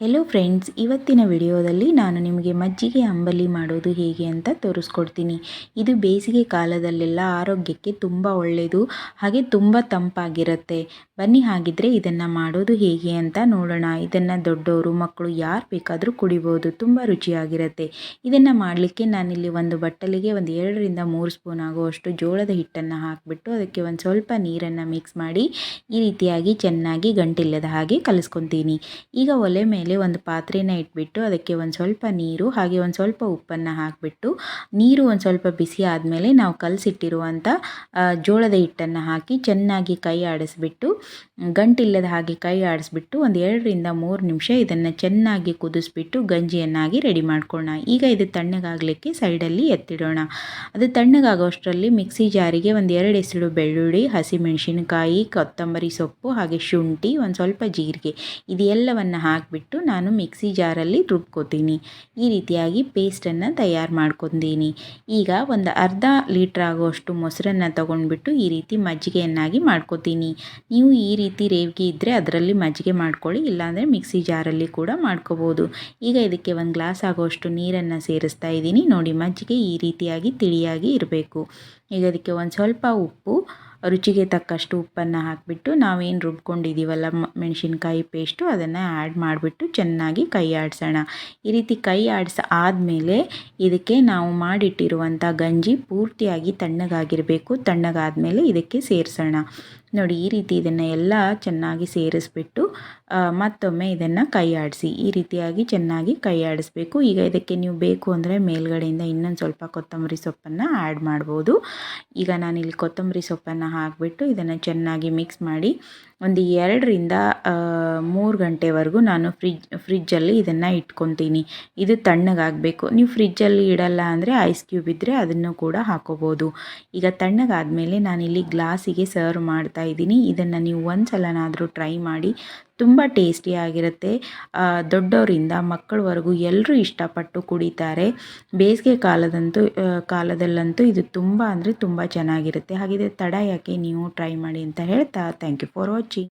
Hello friends ಇವತ್ತಿನ ವಿಡಿಯೋದಲ್ಲಿ ನಾನು ನಿಮಗೆ ಮಜ್ಜಿಗೆ ಅಂಬಲಿ ಮಾಡೋದು ಹೇಗೆ ಅಂತ ತೋರಿಸ್ಕೊಡ್ತೀನಿ. ಇದು ಬೇಸಿಗೆ ಕಾಲದಲ್ಲೆಲ್ಲ ಆರೋಗ್ಯಕ್ಕೆ ತುಂಬ ಒಳ್ಳೆಯದು ಹಾಗೆ ತುಂಬ ತಂಪಾಗಿರುತ್ತೆ. ಬನ್ನಿ ಹಾಗಿದ್ರೆ ಇದನ್ನು ಮಾಡೋದು ಹೇಗೆ ಅಂತ ನೋಡೋಣ. ಇದನ್ನು ದೊಡ್ಡವರು ಮಕ್ಕಳು ಯಾರು ಬೇಕಾದರೂ ಕುಡಿಬೋದು, ತುಂಬ ರುಚಿಯಾಗಿರುತ್ತೆ. ಇದನ್ನು ಮಾಡಲಿಕ್ಕೆ ನಾನಿಲ್ಲಿ ಒಂದು ಬಟ್ಟಲಿಗೆ ಒಂದು ಎರಡರಿಂದ ಮೂರು ಸ್ಪೂನ್ ಆಗುವಷ್ಟು ಜೋಳದ ಹಿಟ್ಟನ್ನು ಹಾಕಿಬಿಟ್ಟು ಅದಕ್ಕೆ ಒಂದು ಸ್ವಲ್ಪ ನೀರನ್ನು ಮಿಕ್ಸ್ ಮಾಡಿ ಈ ರೀತಿಯಾಗಿ ಚೆನ್ನಾಗಿ ಗಂಟಿಲ್ಲದ ಹಾಗೆ ಕಲಿಸ್ಕೊತೀನಿ. ಈಗ ಒಲೆ ಮೇಲೆ ಮೇಲೆ ಒಂದು ಪಾತ್ರೆನ ಇಟ್ಬಿಟ್ಟು ಅದಕ್ಕೆ ಒಂದು ಸ್ವಲ್ಪ ನೀರು, ಹಾಗೆ ಒಂದು ಸ್ವಲ್ಪ ಉಪ್ಪನ್ನು ಹಾಕಿಬಿಟ್ಟು, ನೀರು ಒಂದು ಸ್ವಲ್ಪ ಬಿಸಿ ಆದಮೇಲೆ ನಾವು ಕಲಸಿಟ್ಟಿರುವಂಥ ಜೋಳದ ಹಿಟ್ಟನ್ನು ಹಾಕಿ ಚೆನ್ನಾಗಿ ಕೈ ಆಡಿಸ್ಬಿಟ್ಟು, ಗಂಟಿಲ್ಲದ ಹಾಗೆ ಕೈ ಆಡಿಸ್ಬಿಟ್ಟು ಒಂದು ಎರಡರಿಂದ ಮೂರು ನಿಮಿಷ ಇದನ್ನು ಚೆನ್ನಾಗಿ ಕುದಿಸ್ಬಿಟ್ಟು ಗಂಜಿಯನ್ನಾಗಿ ರೆಡಿ ಮಾಡ್ಕೊಳ್ಳೋಣ. ಈಗ ಇದು ತಣ್ಣಗಾಗಲಿಕ್ಕೆ ಸೈಡಲ್ಲಿ ಎತ್ತಿಡೋಣ. ಅದು ತಣ್ಣಗಾಗೋಷ್ಟರಲ್ಲಿ ಮಿಕ್ಸಿ ಜಾರಿಗೆ ಒಂದು ಎರಡು ಎಸಳು ಬೆಳ್ಳುಳ್ಳಿ, ಹಸಿಮೆಣಸಿನಕಾಯಿ, ಕೊತ್ತಂಬರಿ ಸೊಪ್ಪು, ಹಾಗೆ ಶುಂಠಿ, ಒಂದು ಸ್ವಲ್ಪ ಜೀರಿಗೆ ಇದೆಲ್ಲವನ್ನು ಹಾಕಿಬಿಟ್ಟು ನಾನು ಮಿಕ್ಸಿ ಜಾರಲ್ಲಿ ರುಬ್ಕೋತೀನಿ. ಈ ರೀತಿಯಾಗಿ ಪೇಸ್ಟನ್ನು ತಯಾರು ಮಾಡ್ಕೊತೀನಿ. ಈಗ ಒಂದು ಅರ್ಧ ಲೀಟ್ರ್ ಆಗುವಷ್ಟು ಮೊಸರನ್ನು ತೊಗೊಂಡ್ಬಿಟ್ಟು ಈ ರೀತಿ ಮಜ್ಜಿಗೆಯನ್ನಾಗಿ ಮಾಡ್ಕೋತೀನಿ. ನೀವು ಈ ರೀತಿ ರೇವಿಗೆ ಇದ್ದರೆ ಅದರಲ್ಲಿ ಮಜ್ಜಿಗೆ ಮಾಡ್ಕೊಳ್ಳಿ, ಇಲ್ಲಾಂದರೆ ಮಿಕ್ಸಿ ಜಾರಲ್ಲಿ ಕೂಡ ಮಾಡ್ಕೋಬೋದು. ಈಗ ಇದಕ್ಕೆ ಒಂದು ಗ್ಲಾಸ್ ಆಗುವಷ್ಟು ನೀರನ್ನು ಸೇರಿಸ್ತಾ ಇದ್ದೀನಿ. ನೋಡಿ, ಮಜ್ಜಿಗೆ ಈ ರೀತಿಯಾಗಿ ತಿಳಿಯಾಗಿ ಇರಬೇಕು. ಈಗ ಅದಕ್ಕೆ ಒಂದು ಸ್ವಲ್ಪ ಉಪ್ಪು ರುಚಿಗೆ ತಕ್ಕಷ್ಟು ಉಪ್ಪನ್ನು ಹಾಕಿಬಿಟ್ಟು ನಾವೇನು ರುಬ್ಕೊಂಡಿದ್ದೀವಲ್ಲ ಮೆಣಸಿನ್ಕಾಯಿ ಪೇಸ್ಟು ಅದನ್ನು ಆ್ಯಡ್ ಮಾಡಿಬಿಟ್ಟು ಚೆನ್ನಾಗಿ ಕೈ ಆಡಿಸೋಣ. ಈ ರೀತಿ ಕೈ ಆಡಿಸ ಆದಮೇಲೆ ಇದಕ್ಕೆ ನಾವು ಮಾಡಿಟ್ಟಿರುವಂಥ ಗಂಜಿ ಪೂರ್ತಿಯಾಗಿ ತಣ್ಣಗಾಗಿರಬೇಕು. ತಣ್ಣಗಾದಮೇಲೆ ಇದಕ್ಕೆ ಸೇರಿಸೋಣ. ನೋಡಿ, ಈ ರೀತಿ ಇದನ್ನು ಎಲ್ಲ ಚೆನ್ನಾಗಿ ಸೇರಿಸ್ಬಿಟ್ಟು ಮತ್ತೊಮ್ಮೆ ಇದನ್ನು ಕೈ ಆಡಿಸಿ ಈ ರೀತಿಯಾಗಿ ಚೆನ್ನಾಗಿ ಕೈ ಆಡಿಸ್ಬೇಕು ಈಗ ಇದಕ್ಕೆ ನೀವು ಬೇಕು ಅಂದರೆ ಮೇಲ್ಗಡೆಯಿಂದ ಇನ್ನೊಂದು ಸ್ವಲ್ಪ ಕೊತ್ತಂಬರಿ ಸೊಪ್ಪನ್ನು ಆ್ಯಡ್ ಮಾಡ್ಬೋದು. ಈಗ ನಾನು ಇಲ್ಲಿ ಕೊತ್ತಂಬರಿ ಸೊಪ್ಪನ್ನು ಹಾಕಿಬಿಟ್ಟು ಇದನ್ನು ಚೆನ್ನಾಗಿ ಮಿಕ್ಸ್ ಮಾಡಿ, ಒಂದು ಎರಡರಿಂದ ಮೂರು ಗಂಟೆವರೆಗೂ ನಾನು ಫ್ರಿಜ್, ಫ್ರಿಜ್ಜಲ್ಲಿ ಇದನ್ನು ಇಟ್ಕೊತೀನಿ. ಇದು ತಣ್ಣಗಾಗಬೇಕು. ನೀವು ಫ್ರಿಜ್ಜಲ್ಲಿ ಇಡಲ್ಲ ಅಂದರೆ ಐಸ್ ಕ್ಯೂಬ್ ಇದ್ದರೆ ಅದನ್ನು ಕೂಡ ಹಾಕೋಬೋದು. ಈಗ ತಣ್ಣಗಾದ ತಣ್ಣಗಾದಮೇಲೆ ನಾನಿಲ್ಲಿ ಗ್ಲಾಸಿಗೆ ಸರ್ವ್ ಮಾಡ್ತಾ ಇದ್ದೀನಿ. ಇದನ್ನು ನೀವು ಒಂದು ಸಲನಾದರೂ ಟ್ರೈ ಮಾಡಿ, ತುಂಬ ಟೇಸ್ಟಿಯಾಗಿರುತ್ತೆ ದೊಡ್ಡವರಿಂದ ಮಕ್ಕಳವರೆಗೂ ಎಲ್ಲರೂ ಇಷ್ಟಪಟ್ಟು ಕುಡಿತಾರೆ. ಬೇಸಿಗೆ ಕಾಲದಂತೂ ಕಾಲದಲ್ಲಂತೂ ಇದು ತುಂಬ ಅಂದರೆ ತುಂಬ ಚೆನ್ನಾಗಿರುತ್ತೆ. ಹಾಗಿದ್ರೆ ತಡ ಯಾಕೆ ನೀವು ಟ್ರೈ ಮಾಡಿ ಅಂತ ಹೇಳ್ತಾ ಥ್ಯಾಂಕ್ ಯು ಫಾರ್ ವಾಚಿಂಗ್